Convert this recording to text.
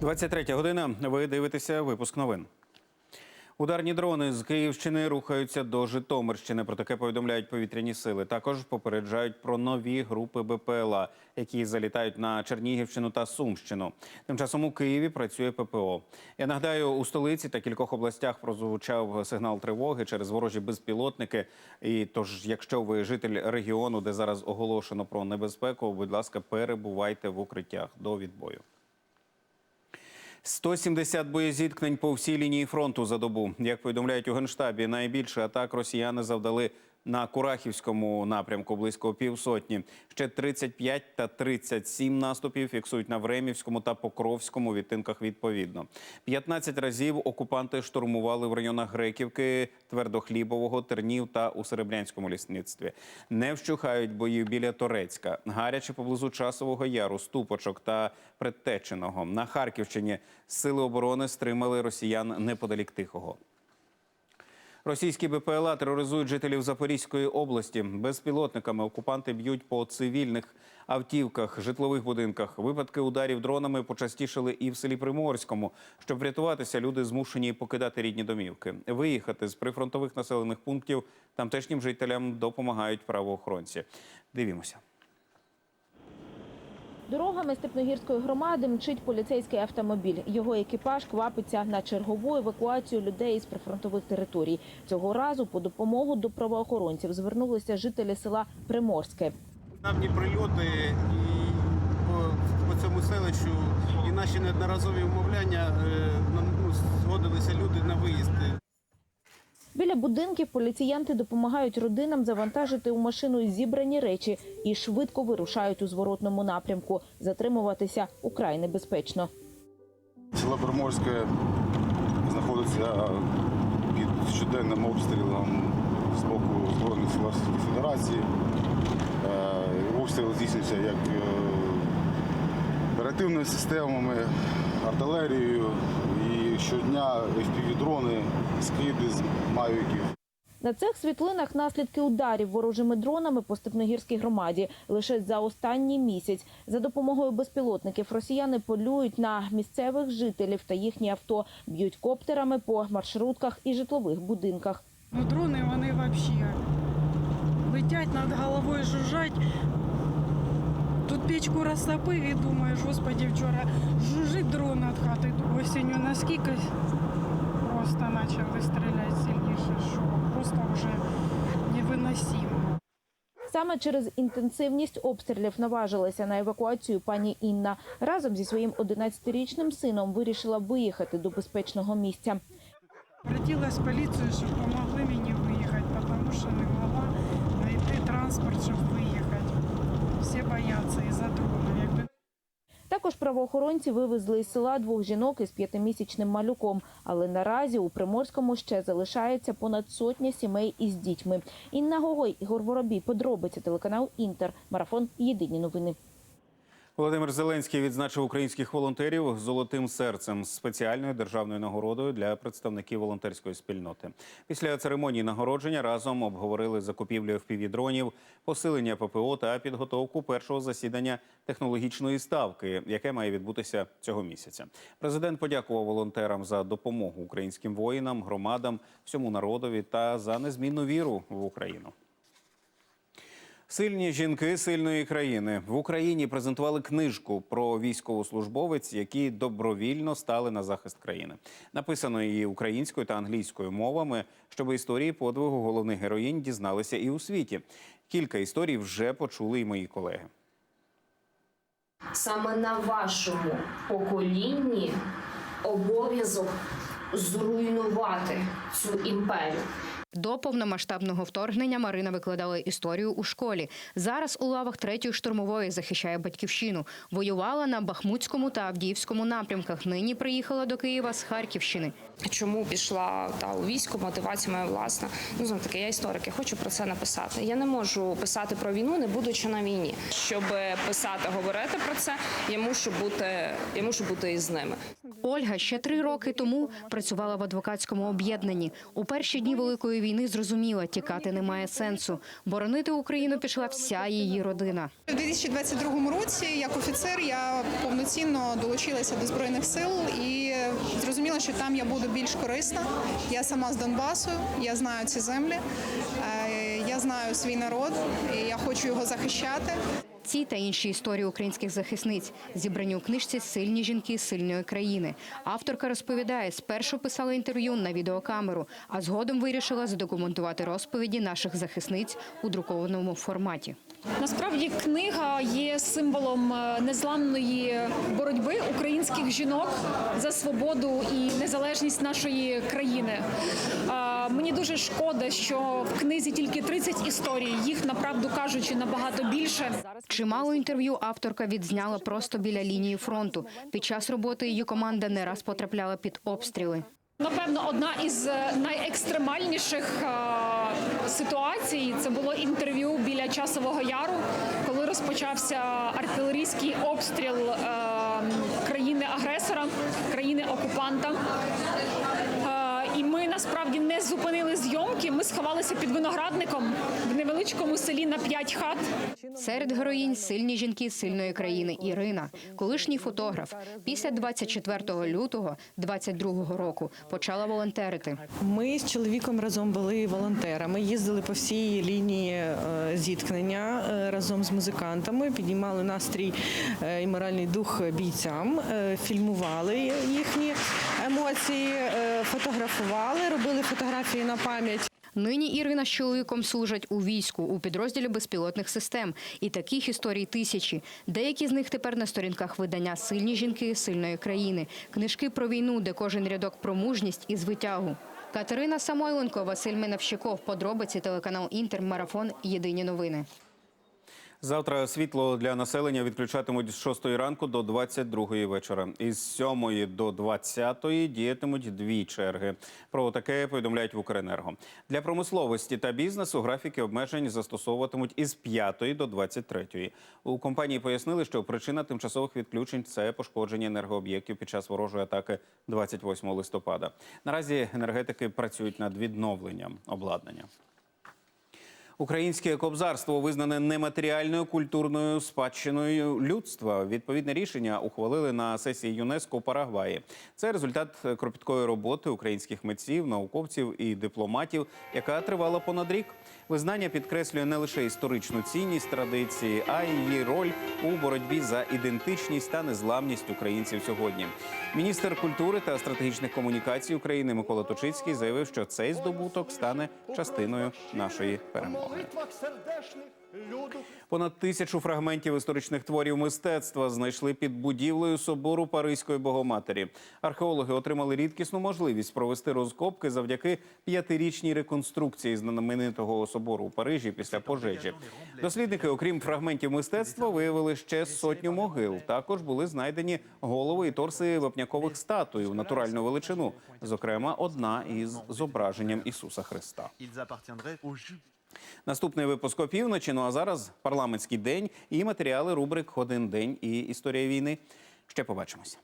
23 година. Ви дивитеся випуск новин. Ударні дрони з Київщини рухаються до Житомирщини. Про таке повідомляють повітряні сили. Також попереджають про нові групи БПЛА, які залітають на Чернігівщину та Сумщину. Тим часом у Києві працює ППО. Я нагадаю, у столиці та кількох областях прозвучав сигнал тривоги через ворожі безпілотники. І тож, якщо ви житель регіону, де зараз оголошено про небезпеку, будь ласка, перебувайте в укриттях до відбою. 170 боєзіткнень по всій лінії фронту за добу. Як повідомляють у генштабі, найбільше атак росіяни завдали на Курахівському напрямку близько півсотні. Ще 35 та 37 наступів фіксують на Времівському та Покровському відтинках відповідно. 15 разів окупанти штурмували в районах Греківки, Твердохлібового, Тернів та у Серебрянському лісництві. Не вщухають бої біля Торецька, гаряче поблизу Часового Яру, Ступочок та Предтеченого. На Харківщині сили оборони стримали росіян неподалік Тихого. Російські БПЛА тероризують жителів Запорізької області. Безпілотниками окупанти б'ють по цивільних автівках, житлових будинках. Випадки ударів дронами почастішали і в селі Приморському. Щоб врятуватися, люди змушені покидати рідні домівки. Виїхати з прифронтових населених пунктів тамтешнім жителям допомагають правоохоронці. Дивімося. Дорогами Степногірської громади мчить поліцейський автомобіль. Його екіпаж квапиться на чергову евакуацію людей з прифронтових територій. Цього разу по допомогу до правоохоронців звернулися жителі села Приморське. Давні прильоти і по, по цьому селищу, і наші неодноразові умовляння е, ну, згодилися люди на виїзд. Біля будинків поліціянти допомагають родинам завантажити у машину зібрані речі і швидко вирушають у зворотному напрямку. Затримуватися украй небезпечно. Село Приморське знаходиться під щоденним обстрілом з боку Збройних сил Російської Федерації. Е, Обстріл здійснюється як е, оперативними системами, артилерією. Щодня FPV-дрони, скиди з мавіків. На цих світлинах наслідки ударів ворожими дронами по Степногірській громаді лише за останній місяць. За допомогою безпілотників росіяни полюють на місцевих жителів та їхні авто, б'ють коптерами по маршрутках і житлових будинках. Ну, дрони вони взагалі летять над головою, жужжать. Тут печку розтопив і думаєш, господи, вчора жужжить дрон над хати. Осінню наскільки просто почали стріляти сильніше, що просто вже невиносимо. Саме через інтенсивність обстрілів наважилася на евакуацію пані Інна. Разом зі своїм 11-річним сином вирішила виїхати до безпечного місця. Обратилась в поліцію, щоб допомогли мені виїхати, тому що не могла знайти транспорт, щоб Також правоохоронці вивезли із села двох жінок із п'ятимісячним малюком. Але наразі у Приморському ще залишається понад сотня сімей із дітьми. Інна Гогой, Ігор Воробій, подробиці телеканал Інтер. Марафон. Єдині новини. Володимир Зеленський відзначив українських волонтерів золотим серцем з спеціальною державною нагородою для представників волонтерської спільноти. Після церемонії нагородження разом обговорили закупівлю FPV-дронів, посилення ППО та підготовку першого засідання технологічної ставки, яке має відбутися цього місяця. Президент подякував волонтерам за допомогу українським воїнам, громадам, всьому народові та за незмінну віру в Україну. Сильні жінки сильної країни в Україні презентували книжку про військовослужбовець, які добровільно стали на захист країни. Написано її українською та англійською мовами, щоб історії подвигу головних героїнь дізналися і у світі. Кілька історій вже почули і мої колеги. Саме на вашому поколінні обов'язок зруйнувати цю імперію. До повномасштабного вторгнення Марина викладала історію у школі. Зараз у лавах третьої штурмової захищає батьківщину. Воювала на Бахмутському та Авдіївському напрямках. Нині приїхала до Києва з Харківщини. Чому пішла та у військо, мотивація моя власна. Ну знову таки, я історик, я хочу про це написати. Я не можу писати про війну, не будучи на війні. Щоб писати, говорити про це, я мушу бути, я мушу бути із ними. Ольга ще три роки тому працювала в адвокатському об'єднанні. У перші дні великої війни зрозуміла, тікати немає сенсу. Боронити Україну пішла вся її родина. У 2022 році, як офіцер, я повноцінно долучилася до збройних сил і зрозуміла, що там я буду більш корисна. Я сама з Донбасу, я знаю ці землі, е, я знаю свій народ, і я хочу його захищати. Ці та інші історії українських захисниць зібрані у книжці Сильні жінки сильної країни. Авторка розповідає, спершу писала інтерв'ю на відеокамеру, а згодом вирішила задокументувати розповіді наших захисниць у друкованому форматі. Насправді книга є символом е, незламної боротьби українських жінок за свободу і незалежність нашої країни. Е, Мені дуже шкода, що в книзі тільки 30 історій. Їх направду кажучи набагато більше. Чимало інтерв'ю авторка відзняла просто біля лінії фронту. Під час роботи її команда не раз потрапляла під обстріли. Напевно, одна із е, найекстремальніших е, ситуацій це було інтерв'ю біля часового яру, коли розпочався артилерійський обстріл е, країни-агресора, країни-окупанта. Насправді не зупинили зйомки. Ми сховалися під виноградником в невеличкому селі на п'ять хат. Серед героїнь сильні жінки сильної країни Ірина, колишній фотограф. Після 24 лютого 22 року почала волонтерити. Ми з чоловіком разом були волонтерами, їздили по всій лінії е, зіткнення е, разом з музикантами, піднімали настрій е, і моральний дух бійцям, фільмували їхні емоції, е, робили фотографії на пам'ять. Нині Ірина з чоловіком служать у війську у підрозділі безпілотних систем. І таких історій тисячі. Деякі з них тепер на сторінках видання Сильні жінки сильної країни, книжки про війну, де кожен рядок про мужність і звитягу. Катерина Самойленко, Василь Минавщиков. Подробиці телеканал Інтер. Марафон. Єдині новини. Завтра світло для населення відключатимуть з 6 ранку до 22 вечора. Із 7 до 20 діятимуть дві черги. Про таке повідомляють в Укренерго. Для промисловості та бізнесу графіки обмежень застосовуватимуть із 5 до 23. У компанії пояснили, що причина тимчасових відключень це пошкодження енергооб'єктів під час ворожої атаки 28 листопада. Наразі енергетики працюють над відновленням обладнання. Українське кобзарство визнане нематеріальною культурною спадщиною людства. Відповідне рішення ухвалили на сесії ЮНЕСКО у Парагваї. Це результат кропіткої роботи українських митців, науковців і дипломатів, яка тривала понад рік. Визнання підкреслює не лише історичну цінність традиції, а й її роль у боротьбі за ідентичність та незламність українців сьогодні. Міністр культури та стратегічних комунікацій України Микола Точицький заявив, що цей здобуток стане частиною нашої перемоги. Понад тисячу фрагментів історичних творів мистецтва знайшли під будівлею собору Паризької Богоматері. Археологи отримали рідкісну можливість провести розкопки завдяки п'ятирічній реконструкції знаменитого собору у Парижі після пожежі. Дослідники, окрім фрагментів мистецтва, виявили ще сотню могил. Також були знайдені голови і торси вапнякових статуй в натуральну величину. Зокрема, одна із зображенням Ісуса Христа. Наступний випуск опівночі. Ну а зараз парламентський день і матеріали рубрик Один день і історія війни. Ще побачимося.